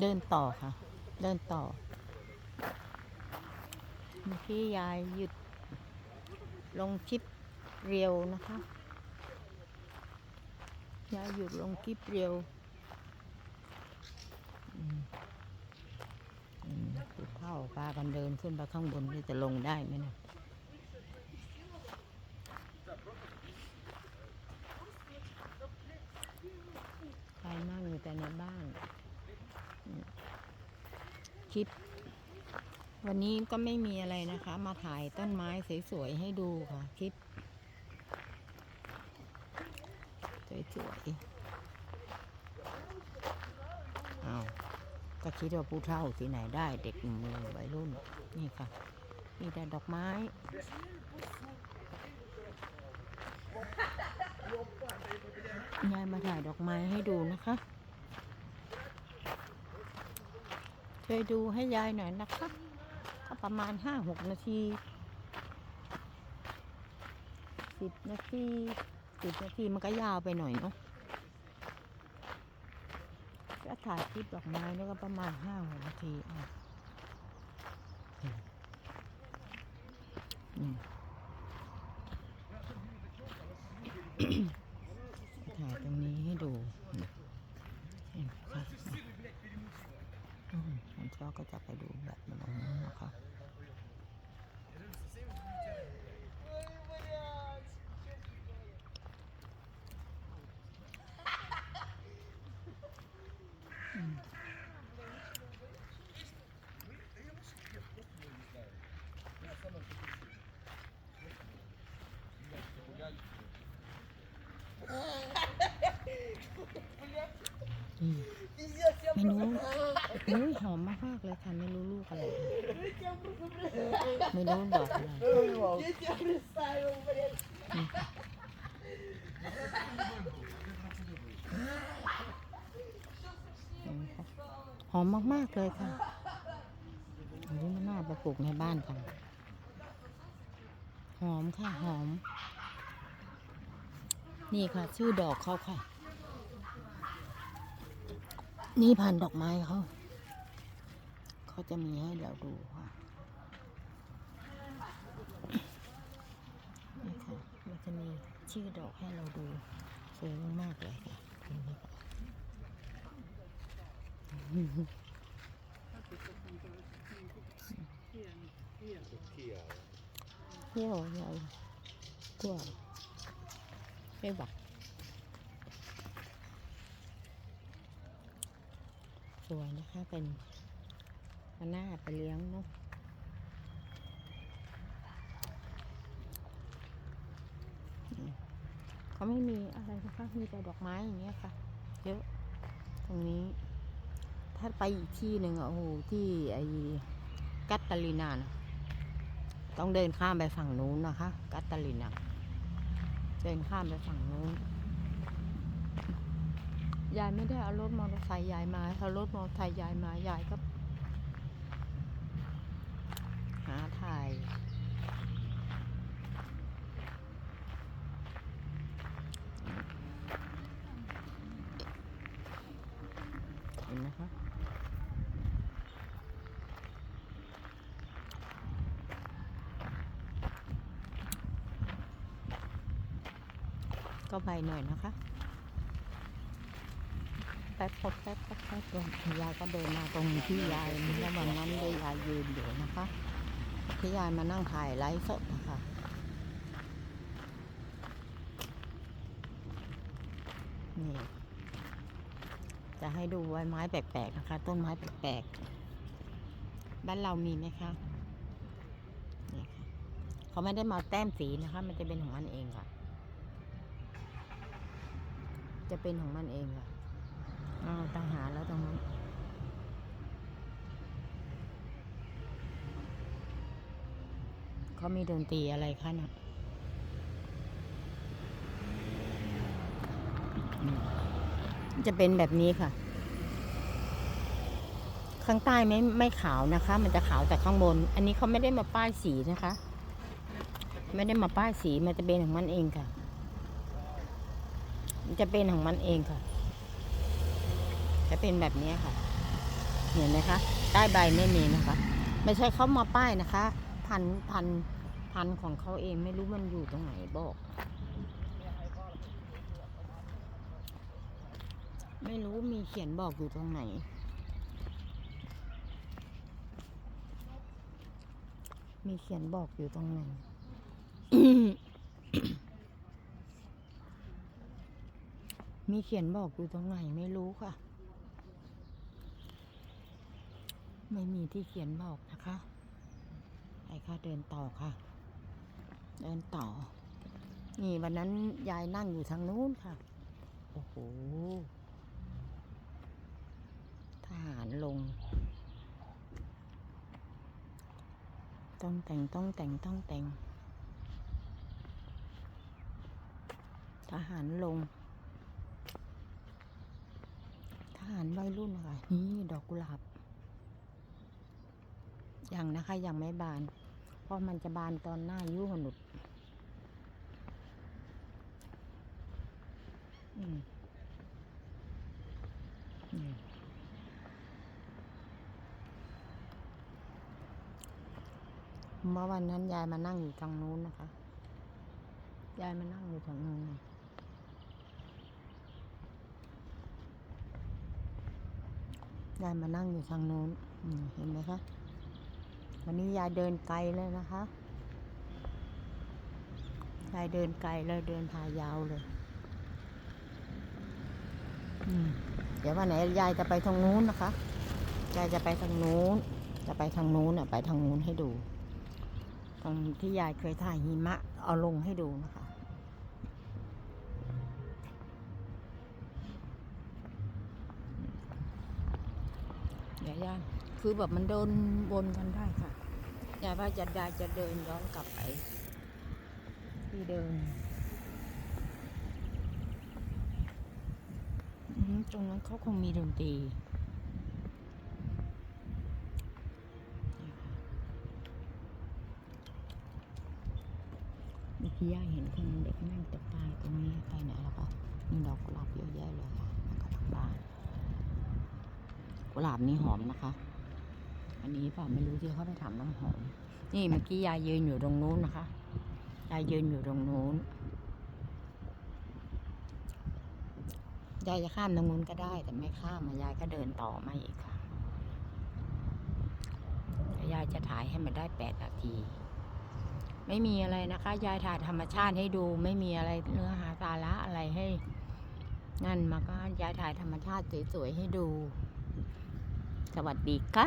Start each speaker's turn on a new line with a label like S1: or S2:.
S1: เดินต่อค่ะ เดินต่อเมื่อกี้ยายหยุด ลงคลิปเรียวนะคะยายหยุดลงคลิปเรียวอืมอืมผู้เฒ่าพากันเดินขึ้นไปข้างบนนี่จะลงได้ไหมเนะใครนั่งอยู่แต่ในบ้านอืม คลิป วันนี้ก็ไม่มีอะไรนะคะ มาถ่ายต้นไม้สวยๆให้ดูค่ะคลิป สวยๆอ้าวก็คิดว่าผู้เฒ่าที่ไหนได้เด็กหนุ่มเลยวัยรุ่น นี่ค่ะ มีแต่ดอกไม้ยายมาถ่ายดอกไม้ให้ดูนะคะ ช่วยดูให้ยายหน่อยนะคะ ก็ประมาณห้าหกนาทีสิบนาทีสิบนาทีมันก็ยาวไปหน่อยเนาะก็ถ่ายคลิปดอกไม้นี่ก็ประมาณห้าหกนาทีอะอืม ถ่ายตรงนี้ให้ดูอืมเห็นไหมคะอื มผมชอบก็จะไปดูแบบนี้นะคะอืมเมนู อุ้ยหอมมากเลยค่ะไม่รู้ลูกอะไรไม่รู้ดอกอะไรหอมมากๆเลยค่ะอันนี้มันน่าไปปลูกในบ้านค่ะ หอมค่ะหอม นี่ค่ะ ชื่อดอกเขาค่ะ นี่พันดอกไม้เขา เขาจะมีให้เราดูค่ะนี่ค่ะมันจะมีชื่อดอกให้เราดูสวยมากเลยค่ะนี่ค่ะเที่ยวใหญ่กว่าไม่บักสวยนะคะเป็น อันหน้าไปเลี้ยงเนาะเขาไม่มีอะไรนะคะมีแต่ดอกไม้อย่างเงี้ยค่ะ เยอะ ตรงนี้ ถ้าไปอีกที่หนึ่งอะโอ้โหที่ไอ้กัตตาลีนานะต้องเดินข้ามไปฝั่งนู้นนะคะ กัตตาลีนาเดินข้ามไปฝั่งนู้นยายไม่ได้เอารถมอเตอร์ไซค์ยายมาเอารถมอเตอร์ไซค์ยายมายายก็าถ่ายเห็นไหมคะก็ไปหน่อยนะคะ แป๊บพบแป๊บแป๊บแป๊บเดินยายก็เดินมาตรงที่ยายแล้ววันนั้นได้ยายยืนอยู่นะคะ ที่ยายมานั่งถ่ายไลฟ์สดนะคะนี่ จะให้ดูใบไม้แปลกๆนะคะ ต้นไม้แปลกๆ บ้านเรามีไหมคะนี่ค่ะเขาไม่ได้มาแต้มสีนะคะ มันจะเป็นของมันเองค่ะ จะเป็นของมันเองค่ะอ้าวตายหาแล้วตรงนั้น เขามีดนตรีอะไรคะน่ะจะเป็นแบบนี้ค่ะ ข้างใต้ไม่ไม่ขาวนะคะ มันจะขาวแต่ข้างบน อันนี้เขาไม่ได้มาป้ายสีนะคะ ไม่ได้มาป้ายสีมันจะเป็นของมันเองค่ะ จะเป็นของมันเองค่ะ จะเป็นแบบนี้ค่ะ เห็นไหมคะ ใต้ใบไม่มีนะคะ ไม่ใช่เขามาป้ายนะคะ พันพัน พันของเขาเองไม่รู้มันอยู่ตรงไหนบอก ไม่รู้มีเขียนบอกอยู่ตรงไหน มีเขียนบอกอยู่ตรงไหนมีเขียนบอกอยู่ตรงไหนไม่รู้ค่ะ ไม่มีที่เขียนบอกนะคะ ไปค่ะเดินต่อค่ะ เดินต่อ นี่วันนั้นยายนั่งอยู่ทางนู้นค่ะ โอ้โห ทหารลง ต้องแต่งต้องแต่งต้องแต่ง ทหารลง ทหารวัยรุ่นค่ะ นี่ดอกกุหลาบ ยังนะคะยังไม่บานเพ ราะมันจะบานตอนหน้ายุหนุดเมื่อวันนั้นยายมานั่งอยู่ทางนู้นนะคะ ยายมานั่งอยู่ทางนู้นยายมานั่งอยู่ทางนู้นเห็นไหมคะ วันนี้ยายเดินไกลเลยนะคะยายเดินไกลเลยเดินทางยาวเลยเดี๋ยววันไหนยายจะไปทางนู้นนะคะยายจะไปทางนู้น จะไปทางนู้นอะไปทางนู้นให้ดู ตรงที่ยายเคยถ่ายหิมะ เอาลงให้ดูนะคะ เดี๋ยวยาย คือแบบมันเดินวนกันได้ค่ะยายว่าจะยายจะเดินย้อนกลับไป ที่เดินอืมตรงนั้นเขาคงมีดนตรีเมื่อกี้ยาเห็นคนเด็กนั่งตกปลาตรงนี้ไปไหนแล้วคะมีดอกกุหลาบเยอะแยะเลยค่ะแล้วก็ทางบ้านกุหลาบนี่หอมนะคะ อันนี้ป่าไม่รู้ที่เขาไปทำน้ำหอม นี่เมื่อกี้ยายยืนอยู่ตรงนู้นนะคะ ยายยืนอยู่ตรงนู้น ยายจะข้ามตรงนู้นก็ได้ แต่ไม่ข้ามมายายก็เดินต่อมาอีกค่ะ ยายจะถ่ายให้มันได้แปดนาที ไม่มีอะไรนะคะ ยายถ่ายธรรมชาติให้ดู ไม่มีอะไรเนื้อหาสาระอะไรให้ นั่นมาก็ยายถ่ายธรรมชาติสวยๆให้ดูสวัสดีค่ะ